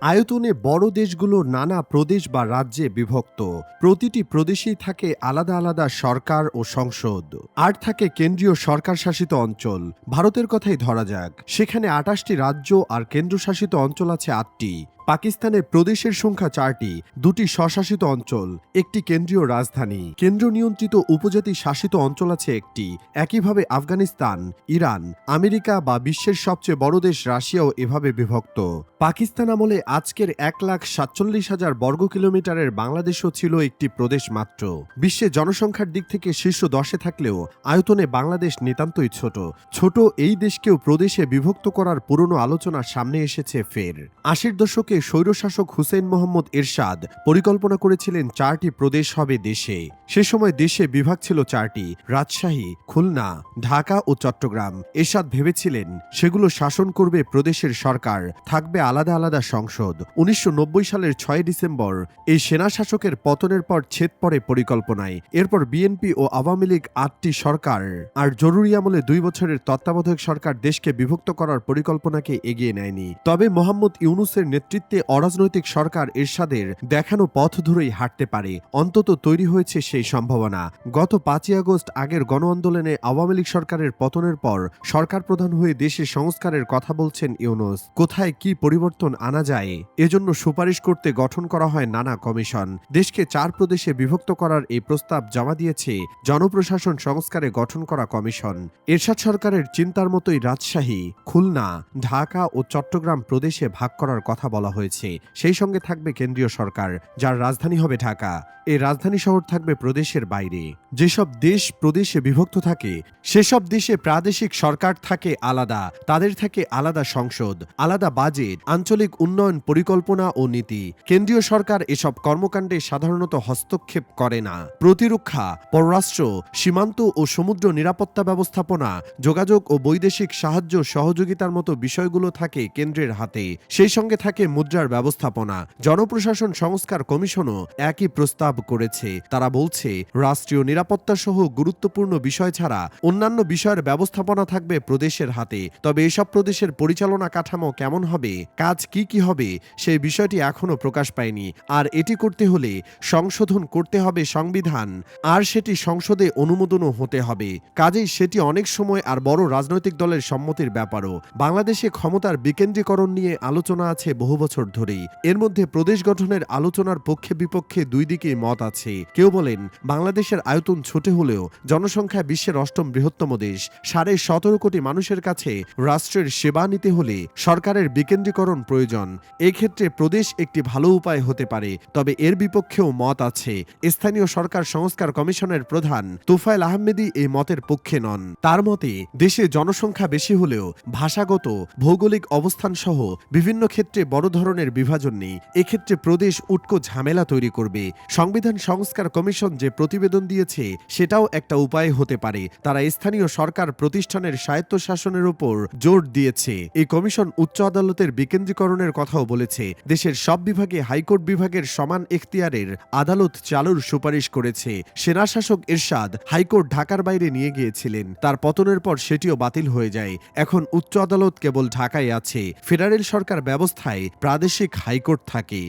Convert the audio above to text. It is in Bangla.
আয়তনে বড় দেশগুলো নানা প্রদেশ বা রাজ্যে বিভক্ত। প্রতিটি প্রদেশেই থাকে আলাদা আলাদা সরকার ও সংসদ। আর থাকে কেন্দ্রীয় সরকার শাসিত অঞ্চল। ভারতের কথাই ধরা যাক। সেখানে আটাশটি রাজ্য আর কেন্দ্রশাসিত অঞ্চল আছে আটটি। পাকিস্তানের প্রদেশের সংখ্যা চারটি, দুটি স্বশাসিত অঞ্চল, একটি কেন্দ্রীয় রাজধানী। কেন্দ্র নিয়ন্ত্রিত উপজাতি শাসিত অঞ্চল আছে একটি। একইভাবে আফগানিস্তান, ইরান, আমেরিকা বা বিশ্বের সবচেয়ে বড় দেশ রাশিয়াও এভাবে বিভক্ত। পাকিস্তান আমলে আজকের এক লাখ সাতচল্লিশ হাজার বর্গ কিলোমিটারের বাংলাদেশও ছিল একটি প্রদেশ মাত্র। বিশ্বে জনসংখ্যার দিক থেকে শীর্ষ দশে থাকলেও আয়তনে বাংলাদেশ নিতান্তই ছোট। ছোট এই দেশকেও প্রদেশে বিভক্ত করার পুরনো আলোচনা সামনে এসেছে ফের। আশির দশকে স্বৈরশাসক হুসেন মোহাম্মদ এরশাদ পরিকল্পনা করেছিলেন চারটি প্রদেশ হবে দেশে। সে সময় দেশে বিভাগ ছিল চারটি, রাজশাহী, খুলনা, ঢাকা ও চট্টগ্রাম। এরশাদ ভেবেছিলেন সেগুলো শাসন করবে প্রদেশের সরকার, থাকবে আলাদা আলাদা সংসদ। উনিশশো নব্বই সালের ছয় ডিসেম্বর এই সেনা শাসকের পতনের পর ছেদ পড়ে পরিকল্পনায়। এরপর বিএনপি ও আওয়ামী লীগ আটটি সরকার আর জরুরি আমলে দুই বছরের তত্ত্বাবধায়ক সরকার দেশকে বিভক্ত করার পরিকল্পনাকে এগিয়ে নেয়নি। তবে মোহাম্মদ ইউনুসের নেতৃত্বে অরাজনৈতিক সরকার এরশাদের দেখানো পথ ধরেই হাঁটতে পারে। অন্তত তৈরি হয়েছে সেই সম্ভাবনা। গত পাঁচই আগস্ট আগের গণ আন্দোলনে আওয়ামী লীগ সরকারের পতনের পর সরকার প্রধান হয়ে দেশে সংস্কারের কথা বলছেন ইউনুস। কোথায় কি পরিবর্তন আনা যায়, এজন্য সুপারিশ করতে গঠন করা হয় নানা কমিশন। দেশকে চার প্রদেশে বিভক্ত করার এই প্রস্তাব জমা দিয়েছে জনপ্রশাসন সংস্কারে গঠন করা কমিশন। এরশাদ সরকারের চিন্তার মতোই রাজশাহী, খুলনা, ঢাকা ও চট্টগ্রাম প্রদেশে ভাগ করার কথা বলা হয়েছে। সেই সঙ্গে থাকবে কেন্দ্রীয় সরকার, যার রাজধানী হবে ঢাকা। এই রাজধানী শহর থাকবে প্রদেশের বাইরে। যেসব দেশ প্রদেশে বিভক্ত থাকে, সেসব দেশে প্রাদেশিক সরকার থাকে আলাদা। তাদের থাকে আলাদা সংসদ, আলাদা বাজেট, আঞ্চলিক উন্নয়ন পরিকল্পনা ও নীতি। কেন্দ্রীয় সরকার এসব কর্মকাণ্ডে সাধারণত হস্তক্ষেপ করে না। প্রতিরক্ষা, পররাষ্ট্র, সীমান্ত ও সমুদ্র নিরাপত্তা ব্যবস্থাপনা, যোগাযোগ ও বৈদেশিক সাহায্য সহযোগিতার মতো বিষয়গুলো থাকে কেন্দ্রের হাতে। সেই সঙ্গে থাকে মুদ্রার ব্যবস্থাপনা, জনপ্রশাসন সংস্কার কমিশনও একই প্রস্তাব করেছে। তারা বলছে, রাষ্ট্রীয় নিরাপত্তা সহ গুরুত্বপূর্ণ বিষয় ছাড়া অন্যান্য বিষয়ের ব্যবস্থাপনা থাকবে প্রদেশের হাতে। তবে এসব প্রদেশের পরিচালনা কাঠামো কেমন হবে, কাজ কি কি হবে সেই বিষয়টি এখনও প্রকাশ পায়নি। আর এটি করতে হলে সংশোধন করতে হবে সংবিধান, আর সেটি সংসদে অনুমোদনও হতে হবে। কাজেই সেটি অনেক সময় আর বড় রাজনৈতিক দলের সম্মতির ব্যাপারও। বাংলাদেশে ক্ষমতার বিকেন্দ্রীকরণ নিয়ে আলোচনা আছে বহু বছর ধরেই। এর মধ্যে প্রদেশ গঠনের আলোচনার পক্ষে বিপক্ষে দুই দিকেই মত আছে। কেউ বলেন, বাংলাদেশের আয়তন ছোট হলেও জনসংখ্যা বিশ্বের অষ্টম বৃহত্তম দেশ। সাড়ে সতেরো কোটি মানুষের কাছে রাষ্ট্রের সেবা নিতে হলে সরকারের বিকেন্দ্রীকরণ প্রয়োজন। এক্ষেত্রে প্রদেশ একটি ভালো উপায় হতে পারে, তবে এর বিপক্ষেও মত আছে। স্থানীয় সরকার সংস্কার কমিশনের প্রধান তুফাইল আহমেদি এই মতের পক্ষে নন। তার মতে, দেশে জনসংখ্যা বেশি হলেও ভাষাগত, ভৌগোলিক অবস্থান সহ বিভিন্ন ক্ষেত্রে বড় ধরনের বিভাজন নেই। এক্ষেত্রে প্রদেশ উটকো ঝামেলা তৈরি করবে। সংবিধান সংস্কার কমিশন যে প্রতিবেদন দিয়েছে, সেটাও একটা উপায় হতে পারে। তারা স্থানীয় সরকার প্রতিষ্ঠানের স্বায়ত্তশাসনের উপর জোর দিয়েছে। এই কমিশন উচ্চ আদালতের বিকেন্দ্রীকরণের কথাও বলেছে। দেশের সব বিভাগে হাইকোর্ট বিভাগের সমান এখতিয়ারের আদালত চালুর সুপারিশ করেছে। সেনাশাসক এরশাদ হাইকোর্ট ঢাকার বাইরে নিয়ে গিয়েছিলেন। তার পতনের পর সেটিও বাতিল হয়ে যায়। এখন উচ্চ আদালত কেবল ঢাকায় আছে। ফেডারেল সরকার ব্যবস্থায় প্রাদেশিক হাইকোর্ট থাকে।